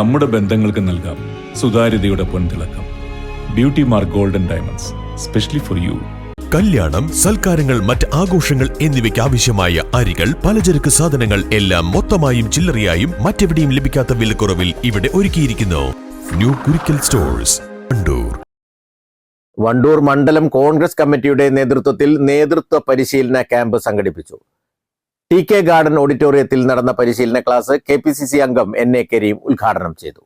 നമ്മുടെ ബന്ധങ്ങൾക്ക് നൽകാം. സുതാര്യതയുടെ പൊൻതിളക്കം. Beauty mark golden diamonds specially for you കല്യാണം സൽക്കാരങ്ങൾ മറ്റ് ആഘോഷങ്ങൾ എന്നിവയ്ക്ക് ആവശ്യമായ അരികൾ പലചരക്ക് സാധനങ്ങൾ എല്ലാം മൊത്തമായും ചില്ലറയായും മറ്റെവിടെയും ലഭിക്കാത്ത വിലക്കുറവിൽ ഇവിടെ ഒരുക്കിയിരിക്കുന്നു. ന്യൂ കുരിക്കൽ സ്റ്റോഴ്സ് വണ്ടൂർ വണ്ടൂർ മണ്ഡലം കോൺഗ്രസ് കമ്മിറ്റിയുടെ നേതൃത്വത്തിൽ നേതൃത്വ പരിശീലന ക്യാമ്പ് സംഘടിപ്പിച്ചു. ടി കെ ഗാർഡൻ ഓഡിറ്റോറിയത്തിൽ നടന്ന പരിശീലന class K P C C അംഗം എൻ എ കരീം ഉദ്ഘാടനം ചെയ്തു.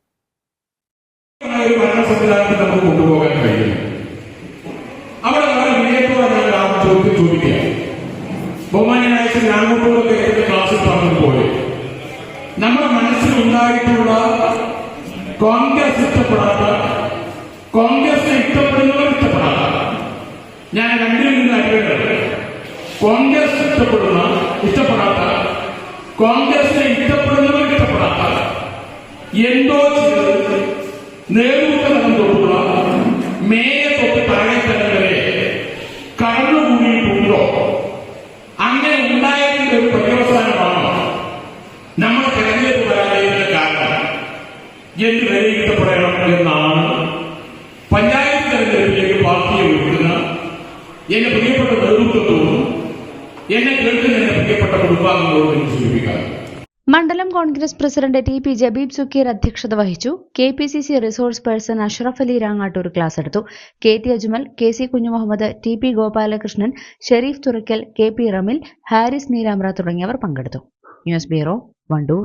നമ്മുടെ മനസ്സിൽ ഉണ്ടായിട്ടുള്ള കോൺഗ്രസ് ഇഷ്ടപ്പെടാത്ത കോൺഗ്രസ് ഇഷ്ടപ്പെടുന്നവർ ഇഷ്ടപ്പെടാത്ത. ഞാൻ രണ്ടിൽ നിന്ന് അറിയേണ്ടത് കോൺഗ്രസ് ഇഷ്ടപ്പെടുന്ന ഇഷ്ടപ്പെടാത്ത കോൺഗ്രസിനെ ഇഷ്ടപ്പെടുന്നവർ ഇഷ്ടപ്പെടാത്ത എന്തോ ചെയ്തത് നേതൃത്വം തൊട്ടുള്ള മേയെ തൊട്ട് താഴെ തന്നെ വരെ കടന്നുകൂടിയിട്ടുണ്ടോ അങ്ങനെ ഉണ്ടായതിന്റെ ഒരു പര്യവസാനമാണോ നമ്മൾ തെരഞ്ഞെടുപ്പ് പരാജയത്തിന്റെ കാരണം. എന്ന് വിലയിരുത്തപ്പെടണം എന്നാണ് പഞ്ചായത്ത് തെരഞ്ഞെടുപ്പിലേക്ക് പാർട്ടിയെ വിളിക്കുന്ന എന്റെ പ്രിയപ്പെട്ട നേതൃത്വത്തോടും കേൾക്കുന്ന മണ്ഡലം Congress president T P Jabeeb Sukkeer അധ്യക്ഷത വഹിച്ചു. K P C C resource person Ashraf Ali Rangattur class എടുത്തു. K T Ajmal K C Kunjumuhammad T P Gopalakrishnan Sharif Thurakkal K P Ramil Haris Neelamra തുടങ്ങിയവർ പങ്കെടുത്തു. News bureau Wandoor.